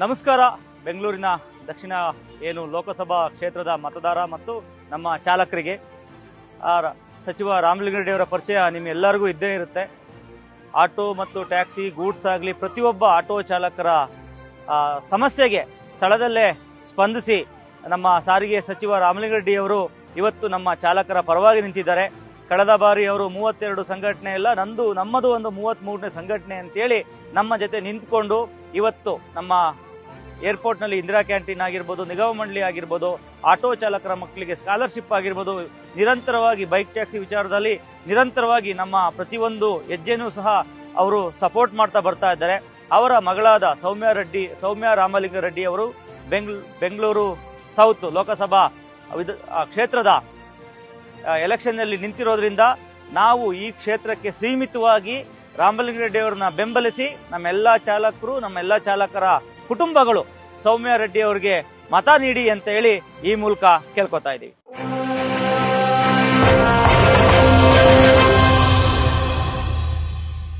ನಮಸ್ಕಾರ. ಬೆಂಗಳೂರಿನ ದಕ್ಷಿಣ ಏನು ಲೋಕಸಭಾ ಕ್ಷೇತ್ರದ ಮತದಾರ ಮತ್ತು ನಮ್ಮ ಚಾಲಕರಿಗೆ. ಸಚಿವ ಅವರ ಪರಿಚಯ ನಿಮ್ಮೆಲ್ಲರಿಗೂ ಇದ್ದೇ ಇರುತ್ತೆ. ಆಟೋ ಮತ್ತು ಟ್ಯಾಕ್ಸಿ, ಗೂಡ್ಸ್ ಆಗಲಿ ಪ್ರತಿಯೊಬ್ಬ ಆಟೋ ಚಾಲಕರ ಸಮಸ್ಯೆಗೆ ಸ್ಥಳದಲ್ಲೇ ಸ್ಪಂದಿಸಿ ನಮ್ಮ ಸಾರಿಗೆ ಸಚಿವ ಅವರು ಇವತ್ತು ನಮ್ಮ ಚಾಲಕರ ಪರವಾಗಿ ನಿಂತಿದ್ದಾರೆ. ಕಳೆದ ಬಾರಿ ಅವರು ಮೂವತ್ತೆರಡು ಸಂಘಟನೆ ಇಲ್ಲ, ನಂದು, ನಮ್ಮದು ಒಂದು ಮೂವತ್ತ್ಮೂರನೇ ಸಂಘಟನೆ ಅಂತೇಳಿ ನಮ್ಮ ಜೊತೆ ನಿಂತ್ಕೊಂಡು ಇವತ್ತು ನಮ್ಮ ಏರ್ಪೋರ್ಟ್ನಲ್ಲಿ ಇಂದಿರಾ ಕ್ಯಾಂಟೀನ್ ಆಗಿರ್ಬೋದು, ನಿಗಮ ಮಂಡಳಿ ಆಗಿರ್ಬೋದು, ಆಟೋ ಚಾಲಕರ ಮಕ್ಕಳಿಗೆ ಸ್ಕಾಲರ್ಶಿಪ್ ಆಗಿರ್ಬೋದು, ನಿರಂತರವಾಗಿ ಬೈಕ್ ಟ್ಯಾಕ್ಸಿ ವಿಚಾರದಲ್ಲಿ ನಿರಂತರವಾಗಿ ನಮ್ಮ ಪ್ರತಿಯೊಂದು ಹೆಜ್ಜೆನೂ ಸಹ ಅವರು ಸಪೋರ್ಟ್ ಮಾಡ್ತಾ ಬರ್ತಾ ಇದ್ದಾರೆ. ಅವರ ಮಗಳಾದ ಸೌಮ್ಯ ರೆಡ್ಡಿ, ಸೌಮ್ಯ ರಾಮಲಿಂಗ ರೆಡ್ಡಿ ಅವರು ಬೆಂಗ್ ಬೆಂಗಳೂರು ಸೌತ್ ಲೋಕಸಭಾ ಕ್ಷೇತ್ರದ ಎಲೆಕ್ಷನ್ನಲ್ಲಿ ನಿಂತಿರೋದ್ರಿಂದ ನಾವು ಈ ಕ್ಷೇತ್ರಕ್ಕೆ ಸೀಮಿತವಾಗಿ ರಾಮಲಿಂಗಾರೆಡ್ಡಿ ಅವರನ್ನ ಬೆಂಬಲಿಸಿ ನಮ್ಮೆಲ್ಲ ಚಾಲಕರು ನಮ್ಮೆಲ್ಲ ಚಾಲಕರ ಕುಟುಂಬಗಳು ಸೌಮ್ಯ ರೆಡ್ಡಿ ಅವರಿಗೆ ಮತ ನೀಡಿ ಅಂತ ಹೇಳಿ ಈ ಮೂಲಕ ಕೇಳ್ಕೊತಾ ಇದ್ದೀವಿ.